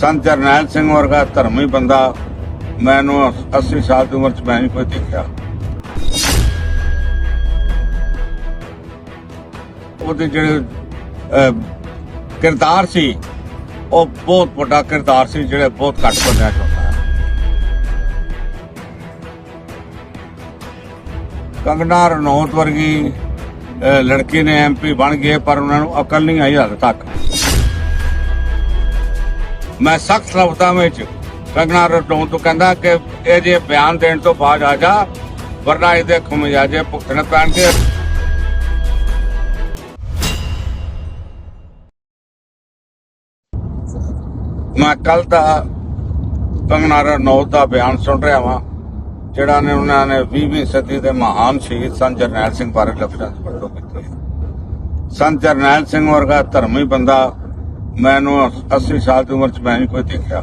ਸੰਤ ਜਰਨੈਲ ਸਿੰਘ ਵਰਗਾ ਧਰਮੀ ਬੰਦਾ ਮੈਨੂੰ 80 ਸਾਲ ਦੀ ਉਮਰ ਚ ਮੈਂ ਨਹੀਂ ਕੋਈ ਦੇਖਿਆ। ਉਹਦੇ ਜਿਹੜੇ ਕਿਰਦਾਰ ਸੀ, ਉਹ ਬਹੁਤ ਵੱਡਾ ਕਿਰਦਾਰ ਸੀ, ਜਿਹੜੇ ਬਹੁਤ ਘੱਟ ਬੰਦਿਆਂ ਚ ਹੁੰਦਾ ਹੈ। ਕੰਗਨਾ ਰਣੌਤ ਵਰਗੀ ਲੜਕੀ ਨੇ ਐਮਪੀ ਬਣ ਗਏ, ਪਰ ਉਹਨਾਂ ਨੂੰ ਅਕਲ ਨਹੀਂ ਆਈ ਹਾਲੇ ਤੱਕ। ਮੈਂ ਸਖਤ ਲਫ਼ਜ਼ਾਂ ਵਿੱਚ ਕੰਗਨਾ ਰਣੌਤ ਤੋਂ ਕਹਿੰਦਾ ਕਿ ਇਹ ਜੇ ਬਿਆਨ ਦੇਣ ਤੋਂ ਬਾਅਦ ਆ ਜਾ, ਵਰਨਾ ਇਹਦੇ ਖਮਿਆਜੇ ਭੁਗਤਣੇ ਪੈਣਗੇ। ਮੈਂ ਕੱਲ ਦਾ ਕੰਗਨਾ ਰਣੌਤ ਦਾ ਬਿਆਨ ਸੁਣ ਰਿਹਾ ਵਾਂ, ਜਿਹੜਾ ਨੇ ਉਹਨਾਂ ਨੇ 20ਵੀਂ ਸਦੀ ਦੇ ਮਹਾਨ ਸ਼ਹੀਦ ਸੰਤ ਜਰਨੈਲ ਸਿੰਘ ਬਾਰੇ ਲਫ਼ਜ਼ਾਂ ਚ ਵਰਤੋਂ ਕੀਤੀ ਸੰਤ ਜਰਨੈਲ ਸਿੰਘ ਵਰਗਾ ਧਰਮੀ ਬੰਦਾ ਮੈਨੂੰ 80 ਸਾਲ ਦੀ ਉਮਰ ਚ ਮੈਂ ਨਹੀਂ ਕੋਈ ਦੇਖਿਆ।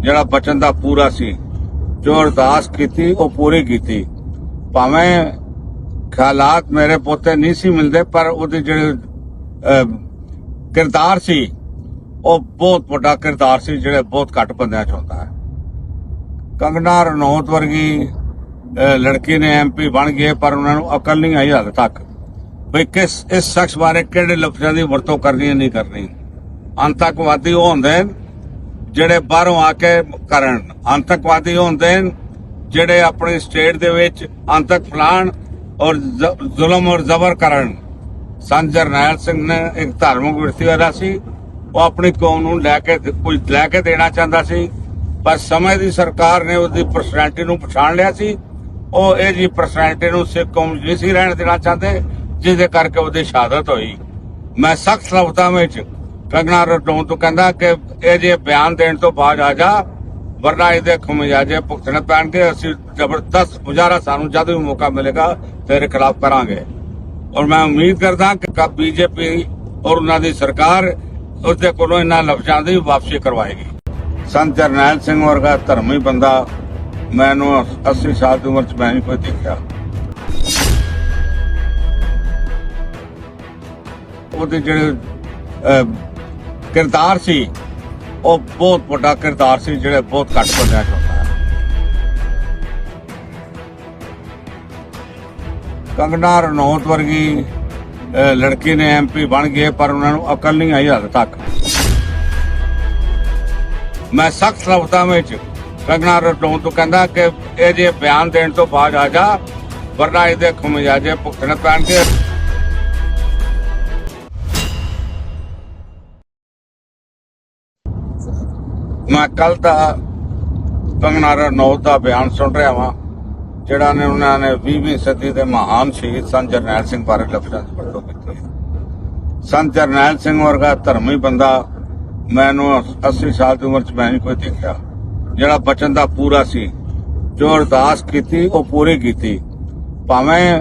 ਜਿਹੜਾ ਬਚਨ ਦਾ ਪੂਰਾ ਸੀ, ਜੋ ਅਰਦਾਸ ਕੀਤੀ, ਉਹ ਪੂਰੀ ਕੀਤੀ। ਭਾਵੇਂ ਖਿਆਲਾਤ ਮੇਰੇ ਪੋਤੇ ਨਹੀਂ ਸੀ ਮਿਲਦੇ, ਪਰ ਉਹਦੇ ਜਿਹੜੇ ਕਿਰਦਾਰ ਸੀ, ਉਹ ਬਹੁਤ ਵੱਡਾ ਕਿਰਦਾਰ ਸੀ, ਜਿਹੜੇ ਬਹੁਤ ਘੱਟ ਬੰਦਿਆਂ ਚ ਹੁੰਦਾ ਹੈ। ਕੰਗਨਾ ਰਣੌਤ ਵਰਗੀ ਲੜਕੀ ਨੇ ਐਮਪੀ ਬਣ ਗਏ, ਪਰ ਉਹਨਾਂ ਨੂੰ ਅਕਲ ਨਹੀਂ ਆਈ ਹੱਦ ਤੱਕ। ਵੀ ਕਿਸ, ਇਸ ਸ਼ਖਸ ਬਾਰੇ ਕਿਹੜੇ ਲਫ਼ਜ਼ਾਂ ਦੀ ਵਰਤੋਂ ਕਰਨੀ ਹੈ, ਨਹੀਂ ਕਰਨੀ। ਅੰਤਕਵਾਦੀ ਉਹ ਹੁੰਦੇ ਨੇ ਜਿਹੜੇ ਬਾਹਰੋਂ ਆ ਕੇ ਕਰਨ। ਆਤੰਕਵਾਦੀ ਹੁੰਦੇ ਨੇ ਜਿਹੜੇ ਆਪਣੀ ਸਟੇਟ ਦੇ ਵਿੱਚ ਅੰਤਕ ਫਲਾਣ ਔਰ ਜ਼ੁਲਮ ਔਰ ਜ਼ਬਰ ਕਰਨ। ਸੰਤ ਜਰਨੈਲ ਸਿੰਘ ਨੇ ਇੱਕ ਧਾਰਮਿਕ ਵਿਅਕਤੀ ਸੀ। ਉਹ ਆਪਣੀ ਕੌਮ ਨੂੰ ਲੈ ਕੇ ਕੁਝ ਲੈ ਕੇ ਦੇਣਾ ਚਾਹੁੰਦਾ ਸੀ। ਪਰ ਸਮੇਂ ਦੀ ਸਰਕਾਰ ਨੇ ਉਹਦੀ ਪਰਸਨੈਲਿਟੀ ਨੂੰ ਪਛਾਣ ਲਿਆ ਸੀ। ਉਹ ਇਹ ਜੀ ਪਰਸਨੈਲਿਟੀ ਨੂੰ ਸਿੱਖ ਕੌਮ 'ਚ ਨਹੀਂ ਸੀ ਰਹਿਣ ਦੇਣਾ ਚਾਹੁੰਦੇ ਜਿਸ ਦੇ ਕਰਕੇ ਉਹਦੀ ਸ਼ਹਾਦਤ ਹੋਈ। ਮੈਂ ਸਖਤ ਲਫ਼ਜ਼ਾਂ ਵਿੱਚ ਕੰਗਨਾ ਰਣੌਤ ਤੋਂ ਕਹਿੰਦਾ ਕਿ ਇਹ ਜੇ ਬਿਆਨ ਦੇਣ ਤੋਂ ਬਾਅਦ ਆ ਜਾ, ਵਰਨਾ ਇਹਦੇ ਖਮਿਆਜੇ ਭੁਗਤਣੇ ਪੈਣਗੇ, ਅਸੀਂ ਜ਼ਬਰਦਸਤ ਮੁਜ਼ਾਹਰਾ ਸਾਨੂੰ ਜਦ ਵੀ ਮੌਕਾ ਮਿਲੇਗਾ, ਤੇਰੇ ਖਿਲਾਫ ਕਰਾਂਗੇ। ਔਰ ਮੈਂ ਉਮੀਦ ਕਰਦਾ ਕਿ ਬੀਜੇਪੀ ਔਰ ਉਹਨਾਂ ਦੀ ਸਰਕਾਰ ਉਸਦੇ ਕੋਲੋਂ ਇਹਨਾਂ ਲਫ਼ਜ਼ਾਂ ਦੀ ਵਾਪਸੀ ਕਰਵਾਏਗੀ। ਸੰਤ ਜਰਨੈਲ ਸਿੰਘ ਵਰਗਾ ਧਰਮੀ ਬੰਦਾ, ਮੈਨੂੰ 80 ਸਾਲ ਦੀ ਉਮਰ ਚ ਮੈਂ ਨਹੀਂ ਕੋਈ ਦੇਖਿਆ। ਉਹਦੇ ਜਿਹੜੇ ਕਿਰਦਾਰ ਸੀ, ਉਹ ਬਹੁਤ ਵੱਡਾ ਕਿਰਦਾਰ ਸੀ ਜਿਹੜੇ ਬਹੁਤ ਘੱਟ ਬੰਦਿਆਂ ਚ ਹੁੰਦਾ ਹੈ। ਕੰਗਨਾ ਰਣੌਤ ਵਰਗੀ ਲੜਕੀ ਨੇ ਐਮਪੀ ਬਣ ਗਏ, ਪਰ ਉਹਨਾਂ ਨੂੰ ਅਕਲ ਨਹੀਂ ਆਈ ਹਾਲੇ ਤੱਕ। ਮੈਂ ਸਖਤ ਲਫ਼ਜ਼ਾਂ ਵਿੱਚ ਕੰਗਨਾ ਰਣੌਤ ਤੋਂ ਕਹਿੰਦਾ ਕਿ ਇਹ ਜੇ ਬਿਆਨ ਦੇਣ ਤੋਂ ਬਾਅਦ ਆ ਜਾ, ਵਰਨਾ ਇਹਦੇ ਖਮਿਆਜੇ ਭੁਗਤਣੇ ਪੈਣਗੇ। ਮੈਂ ਕੱਲ ਦਾ ਕੰਗਨਾ ਰਣੌਤ ਦਾ ਬਿਆਨ ਸੁਣ ਰਿਹਾ ਵਾਂ, ਜਿਹੜਾ ਨੇ ਉਹਨਾਂ ਨੇ 20ਵੀਂ ਸਦੀ ਦੇ ਮਹਾਨ ਸ਼ਹੀਦ ਸੰਤ ਜਰਨੈਲ ਸਿੰਘ ਬਾਰੇ ਲਫ਼ਜ਼ਾਂ ਦੀ ਵਰਤੋਂ ਕੀਤੀ ਹੈ। ਸੰਤ ਜਰਨੈਲ ਸਿੰਘ ਵਰਗਾ ਧਰਮੀ ਬੰਦਾ ਮੈਨੂੰ 80 ਸਾਲ ਦੀ ਉਮਰ ਚ ਮੈਂ ਨਹੀਂ ਕੋਈ ਦੇਖਿਆ। ਜਿਹੜਾ ਬਚਨ ਦਾ ਪੂਰਾ ਸੀ, ਜੋ ਅਰਦਾਸ ਕੀਤੀ, ਉਹ ਪੂਰੀ ਕੀਤੀ। ਭਾਵੇਂ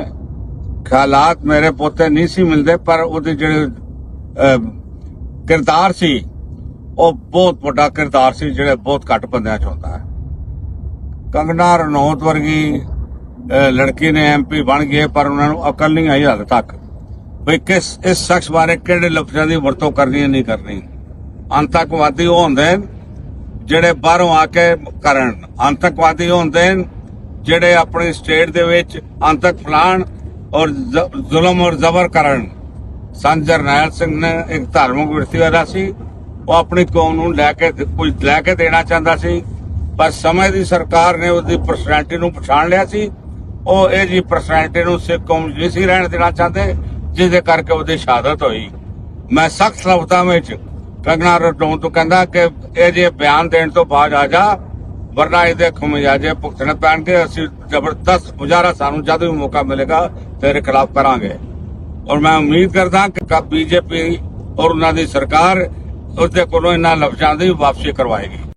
ਖਿਆਲਾਤ ਮੇਰੇ ਪੋਤੇ ਨਹੀਂ ਸੀ ਮਿਲਦੇ, ਪਰ ਉਹਦੇ ਜਿਹੜੇ ਕਿਰਦਾਰ ਸੀ ਉਹ ਬਹੁਤ ਵੱਡਾ ਕਿਰਦਾਰ ਸੀ ਜਿਹੜੇ ਬਹੁਤ ਘੱਟ ਬੰਦਿਆਂ ਚ ਹੁੰਦਾ ਹੈ। ਕੰਗਨਾ ਰਣੌਤ ਵਰਗੀ ਲੜਕੀ ਨੇ ਐਮਪੀ ਬਣ ਗਏ, ਪਰ ਉਹਨਾਂ ਨੂੰ ਅਕਲ ਨਹੀਂ ਆਈ ਹੱਦ ਤੱਕ। ਵੀ ਕਿਸ, ਇਸ ਸ਼ਖਸ ਬਾਰੇ ਕਿਹੜੇ ਲਫ਼ਜ਼ਾਂ ਦੀ ਵਰਤੋਂ ਕਰਨੀ ਹੈ, ਨਹੀਂ ਕਰਨੀ। ਅੰਤਕਵਾਦੀ ਉਹ ਹੁੰਦੇ ਨੇ ਜਿਹੜੇ ਬਾਹਰੋਂ ਆ ਕੇ ਕਰਨ। ਅੰਤਕਵਾਦੀ ਉਹ ਹੁੰਦੇ ਨੇ ਜਿਹੜੇ ਆਪਣੀ ਸਟੇਟ ਦੇ ਵਿੱਚ ਅੰਤਕ ਫਲਾਣ ਔਰ ਜ਼ੁਲਮ ਔਰ ਜ਼ਬਰ ਕਰਨ। ਸੰਤ ਜਰਨੈਲ ਸਿੰਘ ਨੇ ਇੱਕ ਧਾਰਮਿਕ ਵਿਰਤੀ ਵਾਲਾ ਸੀ। ਉਹ ਆਪਣੀ ਕੌਮ ਨੂੰ ਲੈ ਕੇ ਕੁਝ ਲੈ ਕੇ ਦੇਣਾ ਚਾਹੁੰਦਾ ਸੀ, ਪਰ ਸਮੇਂ ਦੀ ਸਰਕਾਰ ਨੇ ਉਹਦੀ ਪਰਸਨੈਲਿਟੀ ਨੂੰ ਪਛਾਣ ਲਿਆ ਸੀ। ਉਹ ਇਹ ਜੀ ਪਰਸਨੈਲਿਟੀ ਨੂੰ ਸਿੱਖ ਕੌਮ ਨਹੀਂ ਸੀ ਰਹਿਣ ਦੇਣਾ ਚਾਹੁੰਦੇ ਜਿਸ ਦੇ ਕਰਕੇ ਉਹਦੀ ਸ਼ਹਾਦਤ ਹੋਈ। ਮੈਂ ਸਖਤ ਲਫ਼ਜ਼ਾਂ ਵਿੱਚ ਕੰਗਨਾ ਰਣੌਤ ਤੋਂ ਕਹਿੰਦਾ ਕਿ ਇਹ ਜੇ ਬਿਆਨ ਦੇਣ ਤੋਂ ਬਾਅਦ ਆ ਜਾ, ਵਰਨਾ ਇਹਦੇ ਖਮਿਆਜੇ ਭੁਗਤਣੇ ਪੈਣਗੇ, ਅਸੀਂ ਜ਼ਬਰਦਸਤ ਮੁਜ਼ਾਹਰਾ ਸਾਨੂੰ ਜਦ ਵੀ ਮੌਕਾ ਮਿਲੇਗਾ, ਤੇਰੇ ਖਿਲਾਫ ਕਰਾਂਗੇ। ਔਰ ਮੈਂ ਉਮੀਦ ਕਰਦਾ ਕਿ ਬੀਜੇਪੀ ਔਰ ਉਹਨਾਂ ਦੀ ਸਰਕਾਰ ਉਸਦੇ ਕੋਲੋਂ ਇਹਨਾਂ ਲਫ਼ਜ਼ਾਂ ਦੀ ਵਾਪਸੀ ਕਰਵਾਏਗੀ।